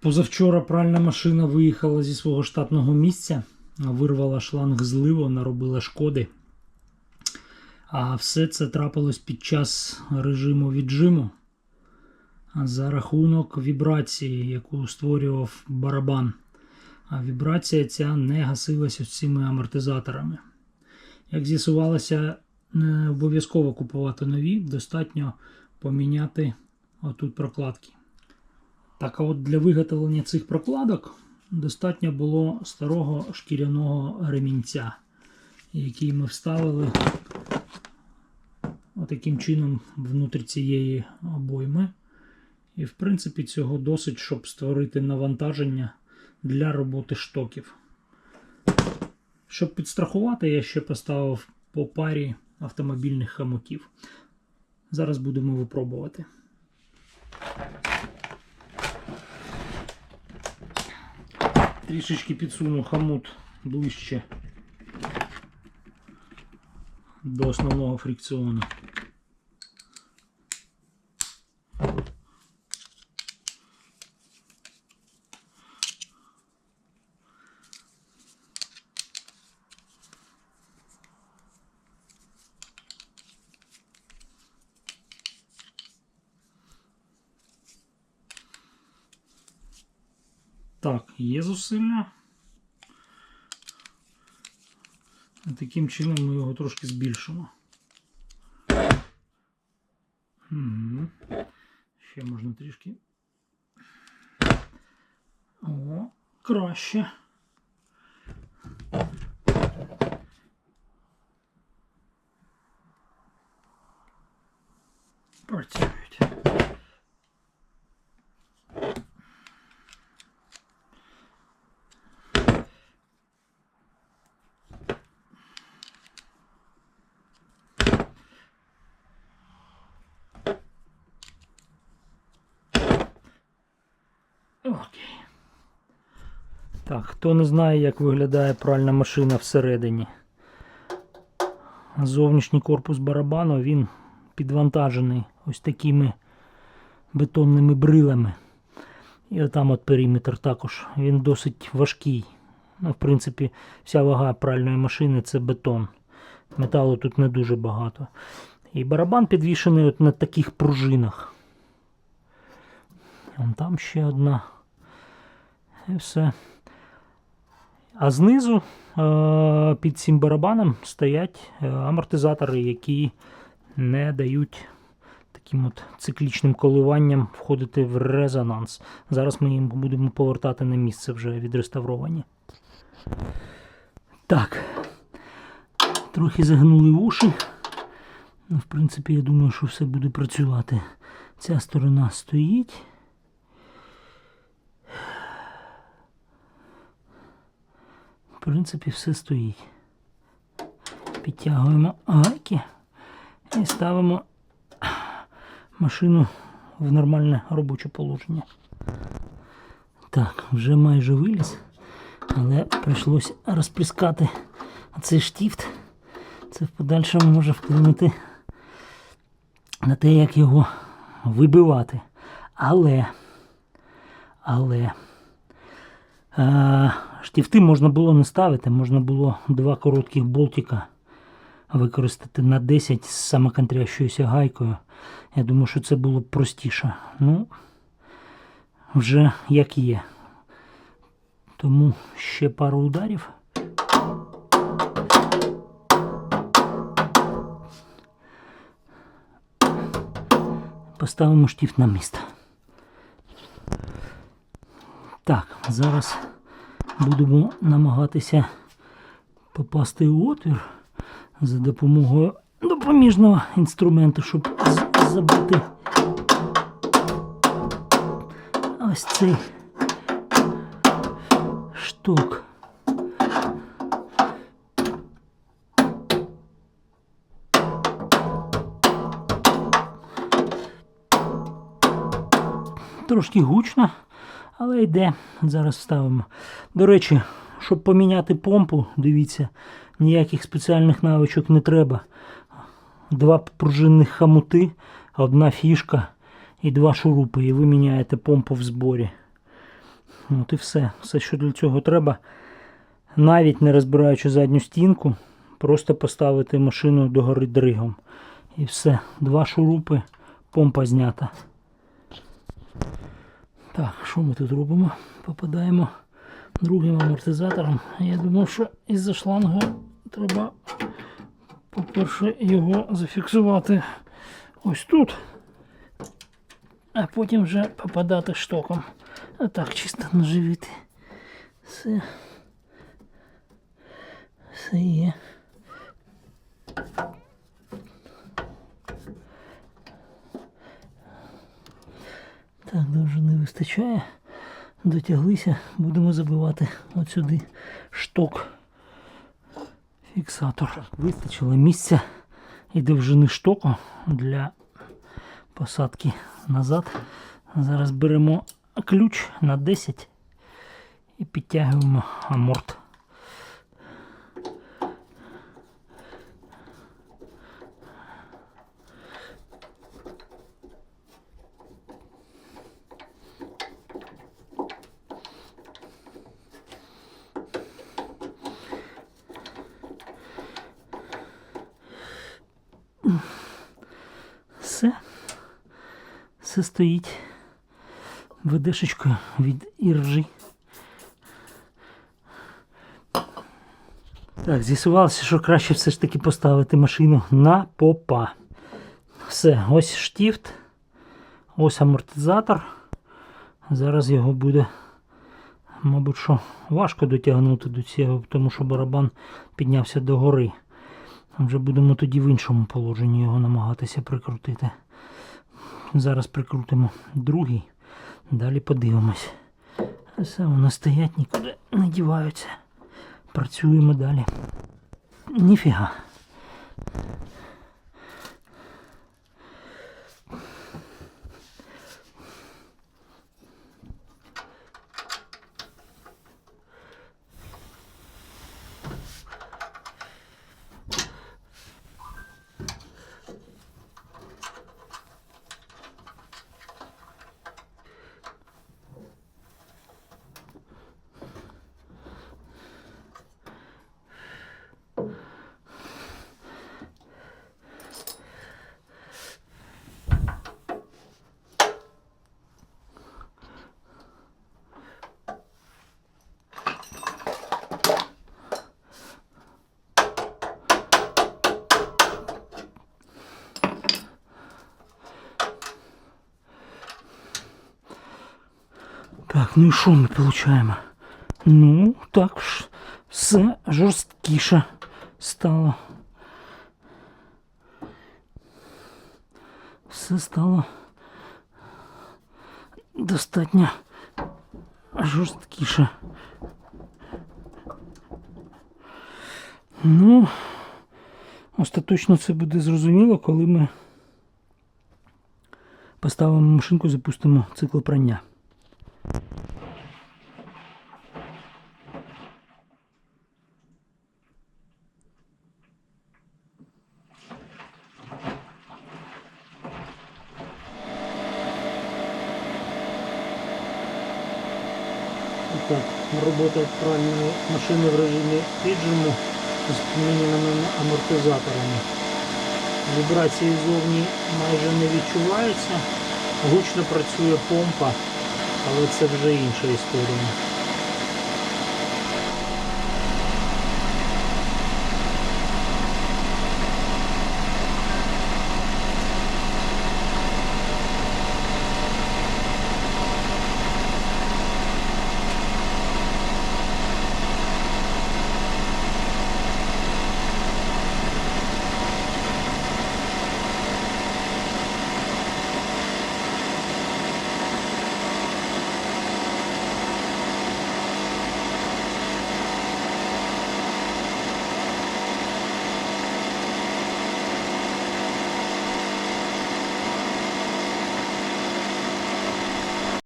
Позавчора пральна машина виїхала зі свого штатного місця, вирвала шланг зливу, наробила шкоди. А все це трапилось під час режиму віджиму за рахунок вібрації, яку створював барабан. А вібрація ця не гасилася цими амортизаторами. Як з'ясувалося, не обов'язково купувати нові, достатньо поміняти отут прокладки. Так, а от для виготовлення цих прокладок достатньо було старого шкіряного ремінця, який ми вставили отаким чином внутрі цієї обойми. І, в принципі, цього досить, щоб створити навантаження для роботи штоків. Щоб підстрахувати, я ще поставив по парі автомобільних хомутів. Зараз будемо випробувати. Трішечки підсуну хомут ближче до основного фрикціону. Так, є зусилля. І Таким чином ми його трошки збільшимо. Угу. Ще можна трішки. О, краще. Окей. Так, хто не знає, як виглядає пральна машина всередині. Зовнішній корпус барабану він підвантажений ось такими бетонними брилами. І отам от периметр також. Він досить важкий. Ну, в принципі, вся вага пральної машини це бетон. Металу тут не дуже багато. І барабан підвішений от на таких пружинах. Вон там ще одна. Все. А знизу е- під цим барабаном стоять е, амортизатори, які не дають таким от циклічним коливанням входити в резонанс. Зараз ми їм будемо повертати на місце вже відреставровані. Так. Трохи загнули уші. Ну, в принципі, я думаю, що все буде працювати. Ця сторона стоїть. В принципі, все стоїть. Підтягуємо гайки і ставимо машину в нормальне робоче положення. Так, вже майже виліз, але прийшлося розплескати цей штіфт. Це в подальшому може вплинути на те, як його вибивати. Але, але е, штифти можна було не ставити, можна було два коротких болтика використати на 10 з самоконтрящоюся гайкою. Я думаю, що це було простіше. Ну, вже як є. Тому ще пару ударів. Поставимо штифт на місце. Так, зараз будемо намагатися попасти у отвір за допомогою допоміжного інструменту, щоб забити ось цей шток. Трошки гучно, але йде. Зараз вставимо. До речі, щоб поміняти помпу, дивіться, ніяких спеціальних навичок не треба. Два пружинних хамути, одна фішка і два шурупи. І ви міняєте помпу в зборі. От і все. Все, що для цього треба. Навіть не розбираючи задню стінку, просто поставити машину догори дригом. І все. Два шурупи, помпа знята. Так, що ми тут робимо? Попадаємо другим амортизатором. Я думав, що із-за шлангу треба, по-перше, його зафіксувати ось тут, а потім вже попадати штоком. А так, чисто наживити. Все. Все є. Так, дуже не вистачає. Дотяглися, будемо забивати от сюди шток. Фіксатор. Вистачило місця і довжини штоку для посадки назад. Зараз беремо ключ на 10 і підтягуємо аморт. Все. Все стоїть ведешечкою від іржі. Так, з'ясувалося, що краще все ж таки поставити машину на попа. Все, ось штіфт, ось амортизатор. Зараз його буде, мабуть, що важко дотягнути до цього, тому що барабан піднявся до гори. Вже будемо тоді в іншому положенні його намагатися прикрутити. Зараз прикрутимо другий, далі подивимось. Все, вони стоять, нікуди не діваються. Працюємо далі. Ніфіга. Так, ну і що ми получаємо? Ну, так ж, все жорсткіше стало. Все стало достатньо жорсткіше. Ну, остаточно це буде зрозуміло, коли ми поставимо машинку, запустимо цикл прання. Так, робота пральної машини в режимі піджиму з зміненими амортизаторами. Вібрації зовні майже не відчуваються. Гучно працює помпа, але це вже інша історія.